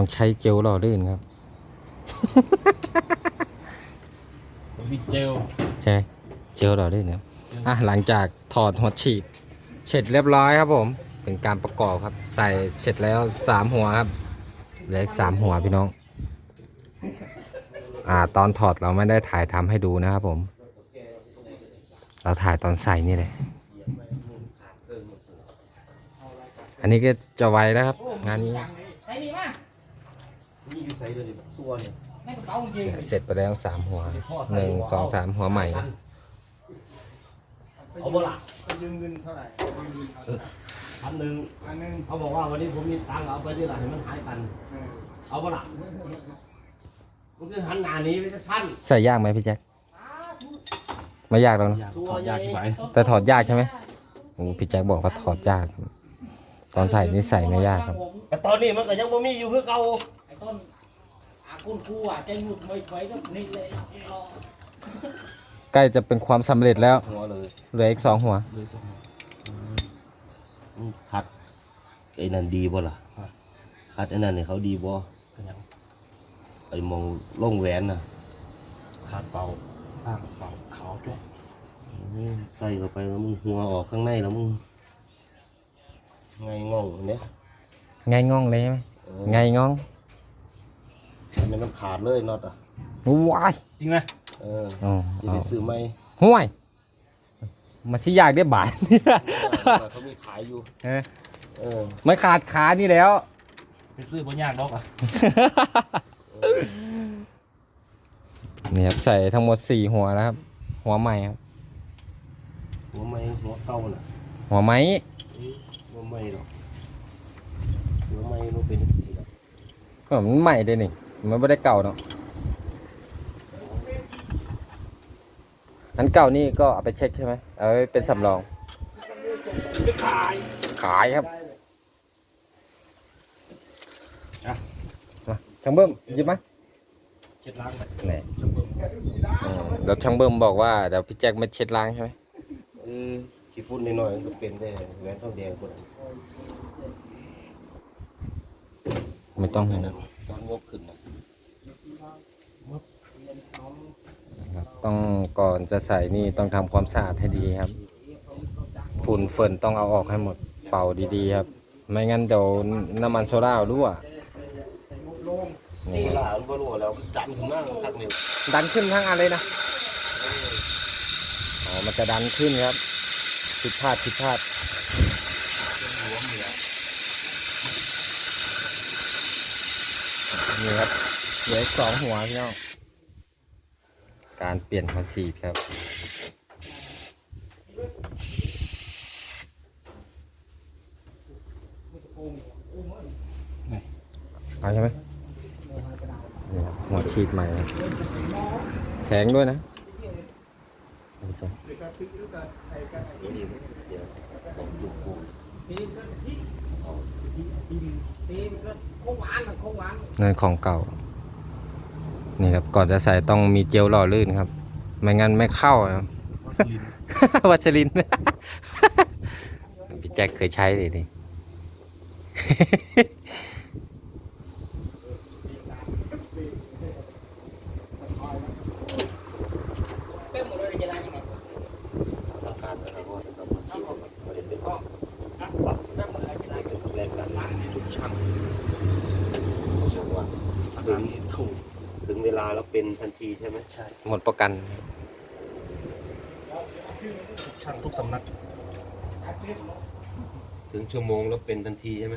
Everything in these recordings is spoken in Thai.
ต้องใช้เจลหล่อลื่นครับมีเจลใช่ไหมเจลหล่อลื่นครับอะหลังจากถอดหัวฉีดเสร็จเรียบร้อยครับผม เป็นการประกอบครับ ใส่เสร็จแล้วสามหัวครับเหลืออีกสามหัวพี่น้อง อ่า ตอนถอดเราไม่ได้ถ่ายทำให้ดูนะครับผม เราถ่ายตอนใส่นี่เลยอันนี้ก็จะไวแล้วครับ งานนี้ใส่นี่มา นี่อยู่ใส่เลยดิซัวเนี่ยในกระเป๋าจริงเสร็จไปแล้วสามหัวหนึ่งสองสามหัวใหม่ เอาบ่ล่ะยืมเงินเท่าไหร่ยืมเงินเท่าไหร่พันหนึ่งอันหนึงเขาบอกว่าวันนี้ผมมีตังค์เอาไปที่ไหนให้มันหายกัน เออเอาบ่ล่ะมันคือหันหน้าหนี้ไปจะสั้นใส่ยากไหมพี่แจ็คไม่ยากหรอกนะยากถอดยากที่ไหนแต่ถอดยากใช่ไหมโอ้พี่แจ็คบอกว่าถอดยากครับตอนใส่นี่ใส่ไม่ยากครับ แต่ตอนนี้มันก็ยังบ่มีอยู่คือเก่าไอ้ ต้นอาคุณครูอะใจหมุดไม่ไว้ก็นี่เลยรอใกล้จะเป็นความสำเร็จแล้ว หัวเลยเหลืออีกสองหัว เลยสองอืมคัดไอ้นั่นดีบ่ล่ะคัดไอ้นั่นเนี่ยเขาดีบ่เป็นยังไอ้มองล่องแหวนน่ะขาดเป่าอ้างเป่าขาวจ้วอืมใส่เข้าไปแล้วมึงหัวออกข้างในแล้วมึงไงงงเนี่ยไงง่องเลยใช่ไหมเออไงง่อง อันนี้มันขาดเลยน็อตอะว้ายจริงไหมเอออ๋อจะได้ซื้อไหมห่วยมาสิยากได้บาทเขามีขายอยู่เออเออไม่ขาดขานี่แล้ว ไปซื้อบนยากดอกอะนี่ครับใส่ทั้งหมดสี่หัวแล้วครับ หัวใหม่ครับ หัวไม้หัวเก่าน่ะหัวไม้หัวไม้หรอกหัวไม้มันเป็นสีดำก็มันใหม่เลยนี่ มันไม่ได้เก่าเนาะอันเก่านี่ก็เอาไปเช็คใช่ไหมเอาไว้เป็นสำรอง ขายขายครับมาช่างเบิ้มหยิบมาเช็ดล้างไปนี่จำเบิ่มอืมแล้วช่างเบิ้มบอกว่าเดี๋ยวพี่แจ็คมาเช็ดล้างใช่ไหมเออขี้ฝุ่นนิดหน่อยมันก็เป็นได้แหวนทองแดงคนไม่ต้องนั้นตอนงบขึ้นนะครับ ต้องก่อนจะใส่นี่ต้องทำความสะอาดให้ดีครับฝุ่นเฟินต้องเอาออกให้หมดเป่าดีๆครับ ไม่งั้นเดี๋ยวน้ำมันโซดารั่วนี่นี่ครับล่ะมันบ่รู้แล้วมันดันขึ้นมาคักนี่ดันขึ้นทั้งอันเลยนะอ๋อมันจะดันขึ้นครับผิดพลาดผิดพลาดนี่ครับเหลืออีกสองหัวพี่น้อง การเปลี่ยนหัวฉีดครับ เอาใช่ไหมนี่ครับหัวฉีดใหม่ครับแข็งด้วยนะนี่จ้ะนั่นของเก่า นี่ครับก่อนจะใส่ต้องมีเจลหล่อลื่นครับ ไม่งั้นไม่เข้าครับวัสลินวัชรินพี่แจ็คเคยใช้เลยนี่เป็นหมดเลยจะได้ยังไงทางการนะครับว่าจะต้องมาฉีดประเด็นเป็นข้อเป็นหมดเลยจะได้แรงกันจุดช่างช่างว่าอาการนี้ถูก ถึงเวลาแล้วเป็นทันทีใช่ไหมใช่หมดประกันทุกช่างทุกสำนักถึงชั่วโมงแล้วเป็นทันทีใช่ไหม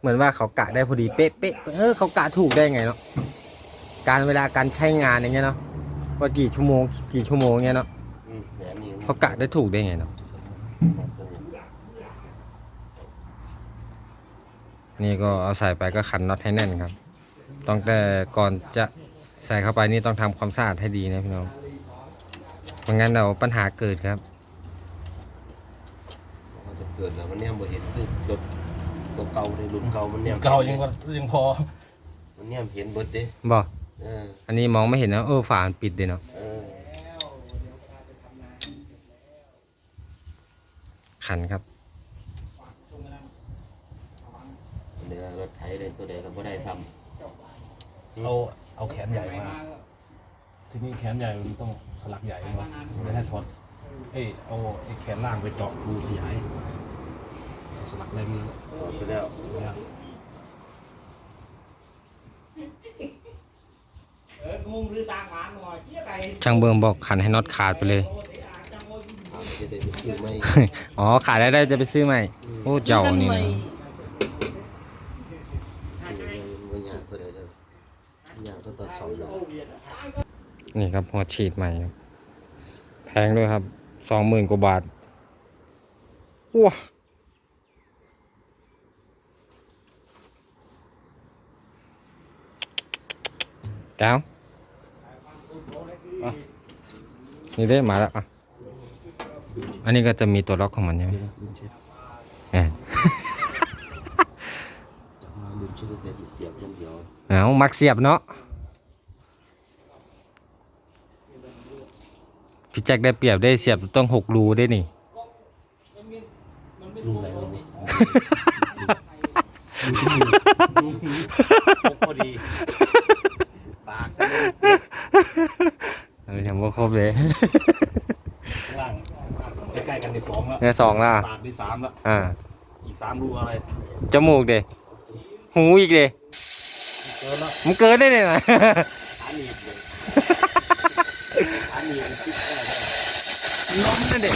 เหมือนว่าเขากะได้พอดีเป๊ะเป๊ะเออเขากะถูกได้ไงเนาะการเวลาการใช้งานอย่างเงี้ยเนาะว่ากี่ชั่วโมงกี่ชั่วโมงเงี้ยเนาะอืมแหนนี่เขากะได้ถูกได้ไงเนาะนี่ก็เอาใส่ไปก็ขันน็อตให้แน่นครับ ต้องแต่ก่อนจะใส่เข้าไปนี่ต้องทำความสะอาดให้ดีนะพี่น้องไม่งั้นเดี๋ยวปัญหาเกิดครับมันจะเกิดแล้วมันเนี่ยบ่เห็นคือรถตัวเก่าในรุ่นเก่ามันเนี่ยเก่ายังว่ายังพอมันเนี่ยเห็นเบิดเด้บอกเอออันนี้มองไม่เห็นนะเออฝามันปิดเลยเนาะเออขันครับเนี่ยเราถไถได้ตัวใดเราบ่ได้ท เอาเอาแขนใหญ่มา ทีนี้แขนใหญ่มันต้องสลักใหญ่มาไม่ให้ถอดเอ้ยเอาไอ้แขนล่างไปเจาะรูขยายเอาสลักอะไรมือำไปแล้วเนี่ยเออกูมือตางหานหน่อยเจี๊ยไก่ช่างเบิงบอกขันให้น็อตขาดไปเลยจะได้ไปซื้อไม่อ๋อขาดแล้วได้จะไปซื้อใหม่ โอ้เจ้านี่นะ ซื้อไม่ไม่ยากตัวใดเลยยากก็ตอนสองเลย นี่ครับหัวฉีดใหม่ครับแพงด้วยครับสองหมื่นกว่าบาทว้าแก้วอะนี่ได้มาแล้วอะอันนี้ก็จะมีตัวล็อกของมันใช่ไหมเดี๋ยวนะลืมเช็ดแอนจับมาลืมชื่อแต่ที่เสียบอย่างเดียวเอามักเสียบเนาะ พี่แจ็คได้เปรียบได้เสียบต้องหกรูได้นี่รูอะไรวะเนี่ยพอดี ปากกันเลยเออยังไม่ครบเลย ข้างล่างใกล้ๆกันในสองแล้วเนี่ยสองและปากที่สามแล้วอ่า อีกสามรูอะไรจมูกเดหูอีกเดเกินแล้วมันเกินได้เลยนะขาหนีบเลยขาหนีบมันติดแค่ไหน ล้มนั่นเด็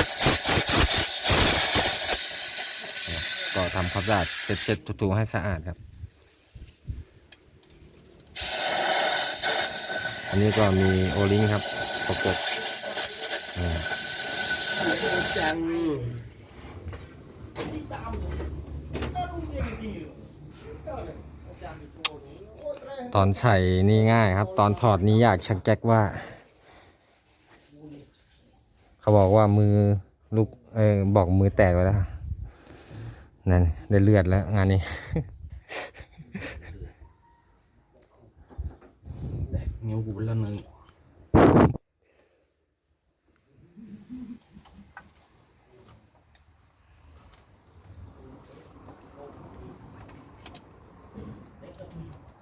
ก็ทำความสะอาดเช็ดๆถูๆให้สะอาดครับ อันนี้ก็มีโอลิงครับประกบอืมจังตอนใส่นี่ง่ายครับ ตอนถอดนี่ยากชักแจ็คว่า เขาบอกว่ามือลูกเออบอกมือแตกไปแล้วนั่นได้เลือดแล้วงานนี้แดกนิ้วกูไปแล้วหนึ่ง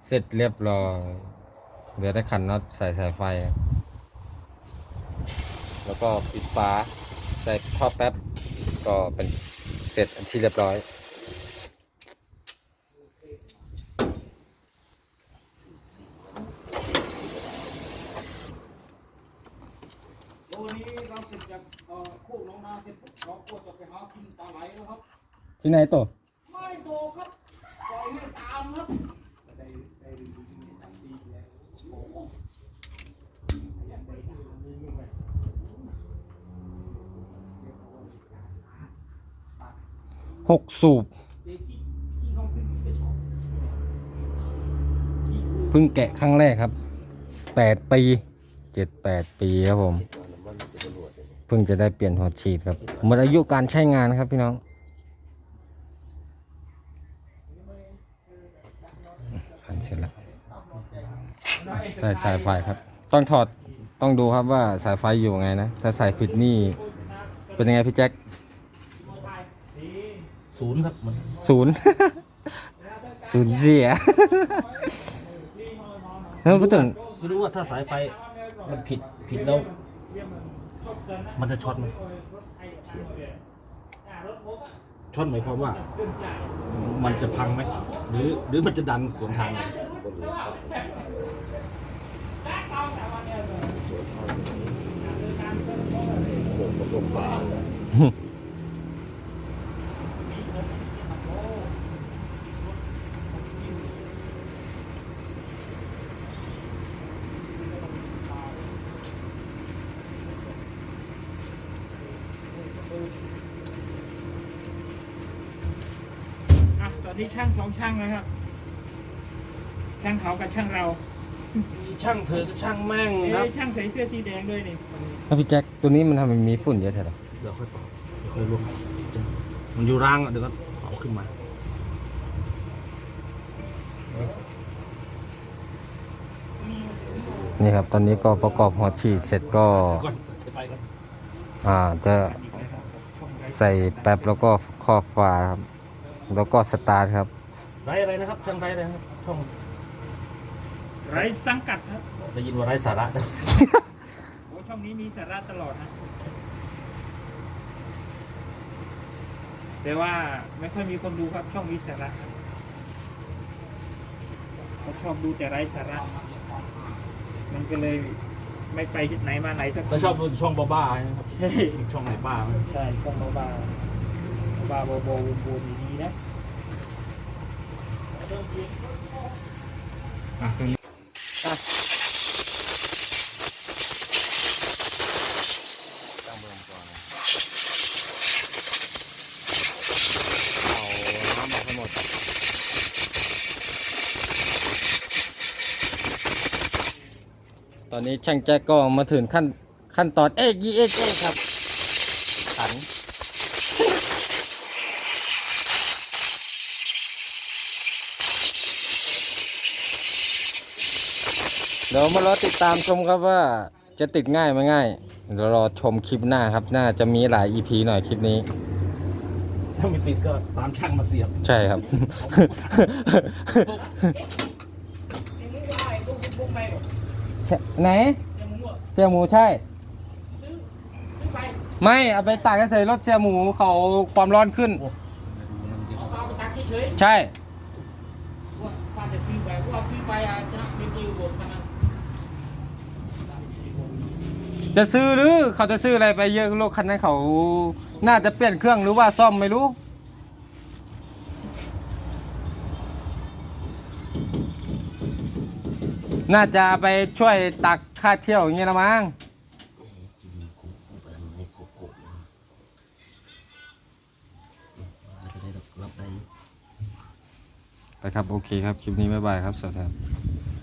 เสร็จเรียบร้อยเหลือแต่ขันน็อตใส่สายไฟครับแล้ว ก็ปิดฝาใส่ท่อแป๊บ ก็เป็นเสร็จที่เรียบร้อยวันนี้เราเสร็จจากเอ่อโคกหน้องนาเสร็จปุ๊บเราก็จะไปหากินปลาไหลแล้วครับ ที่ไหนตัว ไม่โตครับ ปล่อยให้ตามครับ หกสูบ เพิ่งแกะครั้งแรกครับแปดปีเจ็ดแปดปีครับผม เพิ่งจะได้เปลี่ยนหัวฉีดครับหมดอายุการใช้งานครับพี่น้องพันเสร็จแล้วใส่สายไฟครับ ต้องถอดต้องดูครับว่าสายไฟอยู่ไงนะ ถ้าใสายผิดนี่ เป็นยังไงพี่แจ็ค ศูนย์ครับมันศูนย์ ศูนย์เสียแล้วพูดถึงไม่รู้ว่าถ้าสายไฟมันผิดผิดแล้ว มันจะช็อตไหมช็อตหมายความว่า มันจะพังไหมหรือ หรือมันจะดันสวนทางกันอะต อนนี้ช่างสองช่างนะครับ ช่างเขากับช่างเราช่างเธอก็ช่างแม่งเอ้ครับยช่างใส่เสื้อสีแดงด้วยนี่แล้วพี่แจ็คตัวนี้มันทำไมมีฝุ่นเยอะแท้หรอเดี๋ยวค่อยต่อเดี๋ยวค่อยรวมมันอยู่ร่างอะเดี๋ยวก็เอาขึ้นมานี่ครับ ตอนนี้ก็ประกอบหัวฉีดเสร็จก็ก่อนใส่ไปก่อนอ่าจะใส่แป๊บแล้วก็ครอบฝาครับ แล้วก็สตาร์ทครับ ไรอะไรนะครับช่างไรอะไรนะครับช่องไร้สังกัดครับได้ยินว่าไรสาระนะ โอ้ช่องนี้มีสาระตลอดนะแต่ว่าไม่ค่อยมีคนดูครับช่องมีสาระครับเขาชอบดูแต่ไร้สาระ มันก็เลยไม่ไปที่ไหนมาไหนสักแล้วชอบดูช่องบ้าๆนะครับ ใช่ ช่องไหนบ้าไหมใช่ช่องบาบา บาโบโบบูบูดีๆนะอะตรงนี้ตั้งเบอร์ก่อนเอาน้ำออกให้หมดตอนนี้ช่างแจ็คก็มาถึงขั้นขั้นตอนเอกยีเอกเอกครับ ขัน เดี๋ยวมารอติดตามชมครับว่าจะติดง่ายไหมง่ายเดี๋ยวรอชมคลิปหน้าครับ น่าจะมีหลาย EP หน่อยคลิปนี้ ถ้าไม่ติดก็ตามช่างมาเสียบใช่ครับไหนเสียหมูใช่ไม่เอาไปตากเฉยๆรถเสียหมูเขาความร้อนขึ้น เอาไปตักเฉยใช่ๆว่าป้าจะซื้อไปว่าซื้อไปอะชนะเป็นยืมบทกันนะ จะซื้อหรือเขาจะซื้ออะไรไปเยอะรถคันนั้นเขาน่าจะเปลี่ยนเครื่องหรือว่าซ่อมไม่รู้ น่าจะไปช่วยตักค่าเที่ยวอย่างเงี้ยละมั้งให้โกโก้อาจจะได้รับได้ไปครับ โอเคครับ คลิปนี้บ๊ายบายครับ สวัสดีครับ